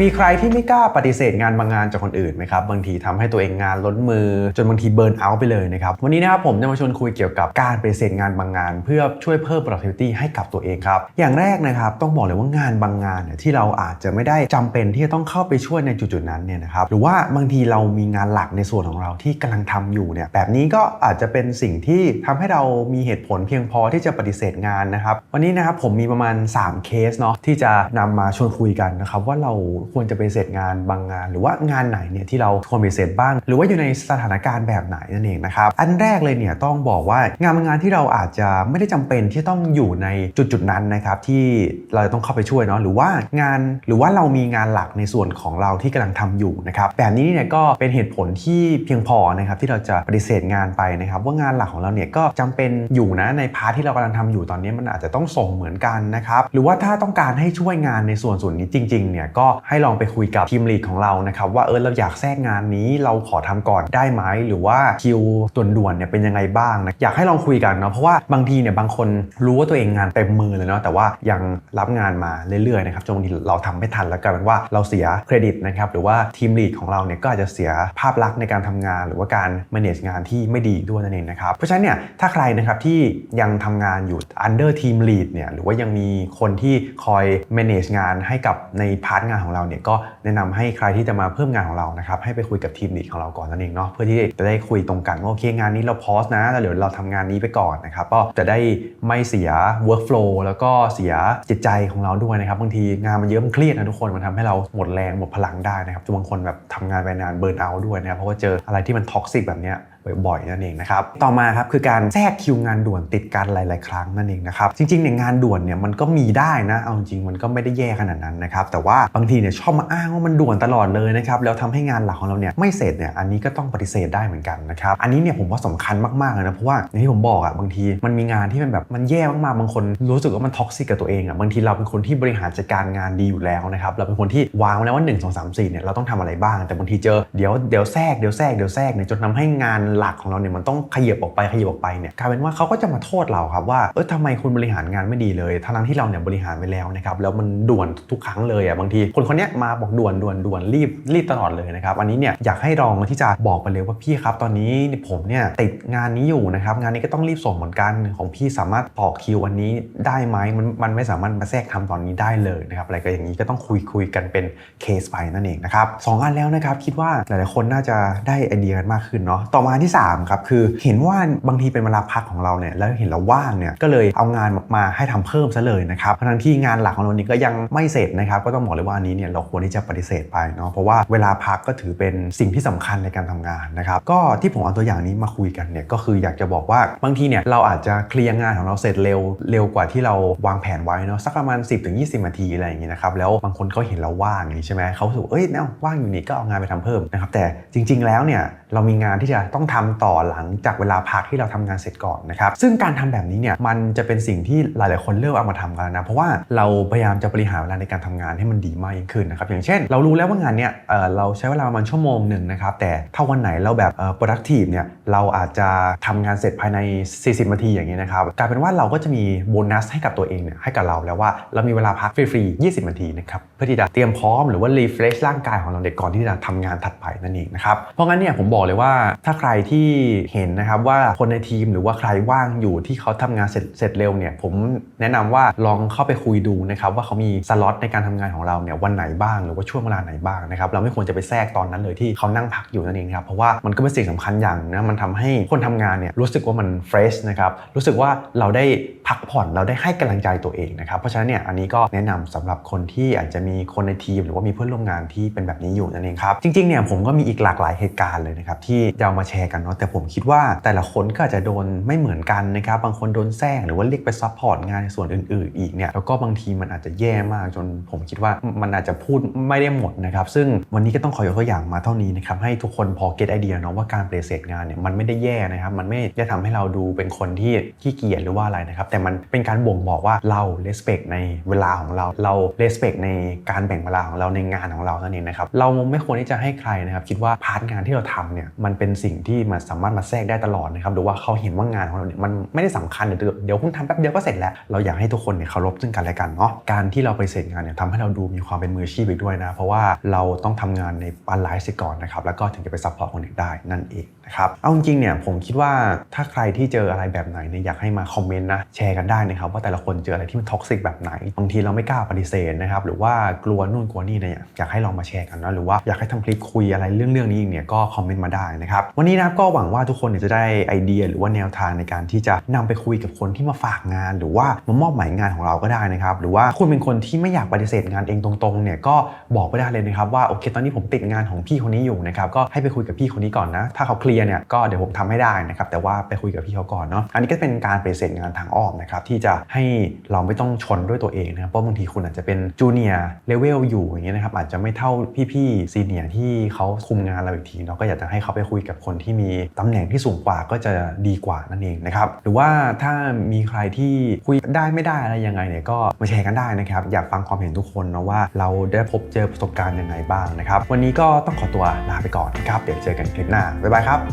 มีใครที่ไม่กล้าปฏิเสธงานบางงานจากคนอื่นไหมครับบางทีทำให้ตัวเองงานล้นมือ จนบางทีเบิร์นเอาท์ไปเลยนะครับวันนี้นะครับผมจะมาชวนคุยเกี่ยวกับการปฏิเสธงานบางงาน เพื่อช่วยเพิ่ม productivity ให้กับตัวเองครับอย่างแรกนะครับต้องบอกเลยว่างานบางงานเนี่ยที่เราอาจจะไม่ได้จำเป็นที่จะต้องเข้าไปช่วยในจุดๆนั้นเนี่ยนะครับหรือว่าบางทีเรามีงานหลักในส่วนของเราที่กำลังทำอยู่เนี่ยแบบนี้ก็อาจจะเป็นสิ่งที่ทำให้เรามีเหตุผลเพียงพอที่จะปฏิเสธงานนะครับวันนี้นะครับผมมีประมาณ 3 เคสเนาะที่จะนำมาชวนคุยกันนะครับว่าเราควรจะไปฏิเสธงานบางงาน หรือว่างานไหนเนี่ยที่เราควรไปฏิเสธบ้าง หรือว่าอยู่ในสถานการณ์แบบไหนนั่นเองนะครับอันแรกเลยเนี่ยต้องบอกว่างานบางงานที่เราอาจจะไม่ได้จำเป็นที่ต้องอยู่ในจุดจุดนั้นนะครับที่เราจะต้องเข้าไปช่วยเนาะหรือว่างานหรือว่าเรามีงานหลักในส่วนของเราที่กำลังทำอยู่นะครับแบบนี้เนี่ยก็เป็นเหตุผลที่เพียงพอนะครับที่เราจะปฏิเสธงานไปนะครับว่างานหลักของเราเนี่ยก็จำเป็นอยู่นะในพาร์ทที่เรากำลังทำอยู่ตอนนี้มันอาจจะต้องส่งเหมือนกันนะครับหรือว่าถ้าต้องการให้ช่วยงานในส่วนส่วนนี้จริงๆเนี่ยก็ใให้ลองไปคุยกับทีมลีดของเรานะครับว่าเออเราอยากแทรกงานนี้เราขอทำก่อนได้ไหมหรือว่าคิวด่วนๆเนี่ยเป็นยังไงบ้างนะอยากให้ลองคุยกันเนาะเพราะว่าบางทีเนี่ยบางคนรู้ว่าตัวเองงานเต็มมือเลยเนาะแต่ว่ายังรับงานมาเรื่อยๆนะครับจนบางทีเราทำไม่ทันแล้วกลายเป็นว่าเราเสียเครดิตนะครับหรือว่าทีมลีดของเราเนี่ยก็อาจจะเสียภาพลักษณ์ในการทำงาน หรือว่าการ manage งานที่ไม่ดีด้วยนั่นเองนะครับเพราะฉะนั้นเนี่ยถ้าใครนะครับที่ยังทำงานอยู่ under team lead เนี่ยหรือว่ายังมีคนที่คอย manage งานให้กับในพาร์ทงานของเราเนี่ยก็แนะนำให้ใครที่จะมาเพิ่มงานของเรานะครับให้ไปคุยกับทีมลีดของเราก่อนนั่นเองเนาะเพื่อที่จะได้คุยตรงกันว่าโอเคงานนี้เราพอสนะแล้วเดี๋ยวเราทำงานนี้ไปก่อนนะครับก็จะได้ไม่เสีย workflow แล้วก็เสียจิตใจของเราด้วยนะครับบางทีงานมันเยอะมันเครียดนะทุกคนมันทำให้เราหมดแรงหมดพลังได้นะครับจนบางคนแบบทำงานไปนานเบิร์นเอาด้วยนะครับเพราะว่าเจออะไรที่มันท็อกซิกแบบเนี้ย บ่อยๆนั่นเองนะครับต่อมาครับคือการแทรกคิวงานด่วนติดกันหลาย ๆ ครั้งนั่นเองนะครับจริงๆเนี่ยงานด่วนเนี่ยมันก็มีได้นะเอาจริงมันก็ไม่ได้แย่ขนาดนั้นนะครับแต่ว่าบางทีเนี่ยชอบมาอ้างว่ามันด่วนตลอดเลยนะครับแล้วทำให้งานหลักของเราเนี่ยไม่เสร็จเนี่ยอันนี้ก็ต้องปฏิเสธได้เหมือนกันนะครับอันนี้เนี่ยผมว่าสำคัญมากๆเลยนะเพราะว่าอย่างที่ผมบอกอะบางทีมันมีงานที่มันแบบมันแย่มากๆบางคนรู้สึกว่ามันท็อกซิกกับตัวเองอะบางทีเราเป็นคนที่บริหารจัดการงานดีอยู่แล้วนะครับเราเป็นคนที่วางแล้วว่า1 2 3 4เนี่ยเราต้องทำอะไรบ้าง แต่บางทีเจอเดี๋ยวเดี๋ยวแทรกเดี๋ยวแทรกเดี๋ยวแทรกเนี่ยจนทำให้งานหลักของเราเนี่ยมันต้องขยับออกไปขยับออกไปเนี่ยกลายเป็นว่าเขาก็จะมาโทษเราครับว่าเออทำไมคุณบริหารงานไม่ดีเลยทั้งที่เราเนี่ยบริหารไปแล้วนะครับแล้วมันด่วนทุกครั้งเลยอะบางทีคนคนเนี้ยมาบอกด่วนด่วนด่วนรีบรีบตลอดเลยนะครับอันนี้เนี่ยอยากให้ลองที่จะบอกไปเลยว่าพี่ครับ ตอนนี้ผมเนี่ยติดงานนี้อยู่นะครับงานนี้ก็ต้องรีบส่งเหมือนกันของพี่สามารถต่อคิวอันนี้ได้ไหมมันมันไม่สามารถมาแทรกทำตอนนี้ได้เลยนะครับอะไรก็อย่างนี้ก็ต้องคุยคุยกันเป็นเคสไปนั่นเองนะครับสองอันแล้วนะครับคิดว่าหลายๆคนน่าจะได้ไอเดียกันมากขึ้นเนาะต่อมาที่สามครับคือเห็นว่าบางทีเป็นเวลาพักของเราเนี่ยแล้วเห็นเราว่างเนี่ยก็เลยเอางานมาให้ทำเพิ่มซะเลยนะครับทั้งที่งานหลักของเรานี่ก็ยังไม่เสร็จนะครับก็ต้องบอกเลยว่าอันนี้เนี่ยเราควรที่จะปฏิเสธไปเนาะเพราะว่าเวลาพักก็ถือเป็นสิ่งที่สำคัญในการทำงานนะครับก็ที่ผมเอาตัวอย่างนี้มาคุยกันเนี่ยก็คืออยากจะบอกว่าบางทีเนี่ยเราอาจจะเคลียร์งานของเราเสร็จเร็วเร็วกว่าที่เราวางแผนไว้เนาะสักประมาณ 10-20นาทีอะไรอย่างเงี้ยนะครับแล้วบางคนเขาเห็นเราว่างนี้ใช่ไหมเขาสูเอ้ยเนาว่างอยู่นี่ก็เอางานไปทำเพิ่มนะครับแต่จริง ๆแล้วเนี่ย เรามีงานที่จะต้องทำต่อหลังจากเวลาพักที่เราทำงานเสร็จก่อนนะครับซึ่งการทำแบบนี้เนี่ยมันจะเป็นสิ่งที่หลาย ๆ คนเริ่มเอามาทำกันนะเพราะว่าเราพยายามจะบริหารเวลาในการทำงานให้มันดีมากยิ่งขึ้นนะครับอย่างเช่น เรารู้แล้วว่างานเนี่ยเเราใช้เวลาประมาณชั่วโมงหนึ่งนะครับแต่ถ้าวันไหนเราแบบ productive เนี่ยเราอาจจะทำงานเสร็จภายใน 40นาทีอย่างนี้ยนะครับกลายเป็นว่าเราก็จะมีโบนัสให้กับตัวเองเนี่ยให้กับเราแล้วว่าเรามีเวลาพักฟรีๆ20นาทีนะครับเพื่อที่จะเตรียมพร้อมหรือว่า refresh ร่างกายของเราเด็กก่อนที่จะทำงานถัดไปนั่นเองนะครับเพราะงั้นเนี่ยผมบอกอกเลยว่าถ้าใครที่เห็นนะครับว่าคนในทีมหรือว่าใครว่างอยู่ที่เขาทำงานเสร็จเสร็จเร็วเนี่ยผมแนะนำว่าลองเข้าไปคุยดูนะครับว่าเขามีสล็อตในการทำงานของเราเนี่ยวันไหนบ้างหรือว่าช่วงเวลาไหนบ้างนะครับเราไม่ควรจะไปแทรกตอนนั้นเลยที่เขานั่งพักอยู่นั่นเองครับเพราะว่ามันก็เป็นสิ่งสำคัญอย่างนะมันทำให้คนทำงานเนี่ยรู้สึกว่ามันเฟรชนะครับรู้สึกว่าเราได้พักผ่อนเราได้ให้กำลังใจตัวเองนะครับ เพราะฉะนั้นเนี่ยอันนี้ก็แนะนำสำหรับคนที่อาจจะมีคนในทีม หรือว่ามีเพื่อนร่วมงานที่เป็นแบบนี้อยู่นั่นเองครับจริงๆเนี่ยผมก็มีอีกหลากหลายเหตุการณ์เลยนะครับที่จะเอามาแชร์กันเนาะแต่ผมคิดว่าแต่ละคนก็อาจจะโดนไม่เหมือนกันนะครับบางคนโดนแซงหรือว่าเรียกไปซัพพอร์ตงานในส่วนอื่นๆ อีกเนี่ยแล้วก็บางทีมันอาจจะแย่มากจนผมคิดว่ามันอาจจะพูดไม่ได้หมดนะครับซึ่งวันนี้ก็ต้องขอยกตัวอย่างมาเท่านี้นะครับให้ทุกคนพอเก็ตไอเดียเนาะว่าการปฏิเสธงานเนี่ยมันไม่ได้แย่นะครับมันไม่ได้ทำให้เราดูเป็นคนที่ขี้เกียจหรือว่าอะไรนะครับแต่มันเป็นการบ่งบอกว่าเรา respect ในเวลาของเรา เรา respect ในการแบ่งเวลาของเราในงานของเรานั่นเองนะครับ เราไม่ควรที่จะให้ใครนะครับคิดว่าพาร์ทงานที่เราทำเนี่ยมันเป็นสิ่งที่มันสามารถมาแทรกได้ตลอดนะครับหรือว่าเขาเห็นว่างานของเราเนี่ยมันไม่ได้สำคัญเดี๋ยวเดี๋ยวคุณทำแป๊บเดียวก็เสร็จแล้ว เราอยากให้ทุกคนเนี่ยเคารพซึ่งกันและกันเนาะการที่เราไปเสร็จงานเนี่ยทำให้เราดูมีความเป็นมืออาชีพอีกด้วยนะ เพราะว่าเราต้องทำงานในปานไลฟ์ก่อนนะครับแล้วก็ถึงจะไปซัพพอร์ตคนอื่นได้นั่นเอง นะครับ เอาจริงเนี่ยผมคิดว่าถ้าใครที่เจออะไรแบบไหนเนี่ยอยากให้มาคอมเมนต์นะแชร์กันได้นะครับว่าแต่ละคนเจออะไรที่มันท็อกซิกแบบไหนบางทีเราไม่กล้าปฏิเสธนะครับหรือว่ากลัวนู่นกลัวนี่เนี่ยอยากให้ลองมาแชร์กันนะหรือว่าอยากให้ทำคลิปคุยอะไรเรื่องเรื่องนี้อีกเนี่ยก็คอมเมนต์มาได้นะครับวันนี้นะครับก็หวังว่าทุกคนเนี่ยจะได้ไอเดีย หรือว่าแนวทางในการที่จะนำไปคุยกับคนที่มาฝากงาน หรือว่ามามอบหมายงานของเราก็ได้นะครับหรือว่าคุณเป็นคนที่ไม่อยากปฏิเสธงานเองตรงๆเนี่ยก็บอกไปได้เลยนะครับว่าโอเคตอนนี้ผมติดงานของพี่คนนี้อยู่นะครับก็ให้ไปคุยกับพี่คนนี้ก่อนนะถ้าเขาเคลียร์เนี่ยก็เดี๋ยวผมทำให้ได้นะครับแต่ว่าไปคุยกับพี่เขาก่อนเนาะอันนี้ก็เป็นการปฏิเสธงานทางอ้อมนะครับที่จะให้เราไม่ต้องชนด้วยตัวเองนะครับเพราะบางทีคุณอาจจะเป็นจูเนียร์เลเวลอยู่อย่างเงี้ยนะครับอาจจะไม่เท่าพี่ๆซีเนียร์ที่เขาคุมงานเราอีกทีเนาะก็อยากจะให้เขาไปคุยกับคนที่มีตำแหน่งที่สูงกว่าก็จะดีกว่านั่นเองนะครับหรือว่าถ้ามีใครที่คุยได้ไม่ได้อะไรยังไงเนี่ยก็มาแชร์กันได้นะครับอยากฟังความเห็นทุกคนนะว่าเราได้พบเจอประสบการณ์ยังไงบ้างนะครับวันนี้ก็ต้องขอตัวลาไปก่อนนะครับเดี๋ยวเจอกันคลิปหน้าบ๊ายบายครับ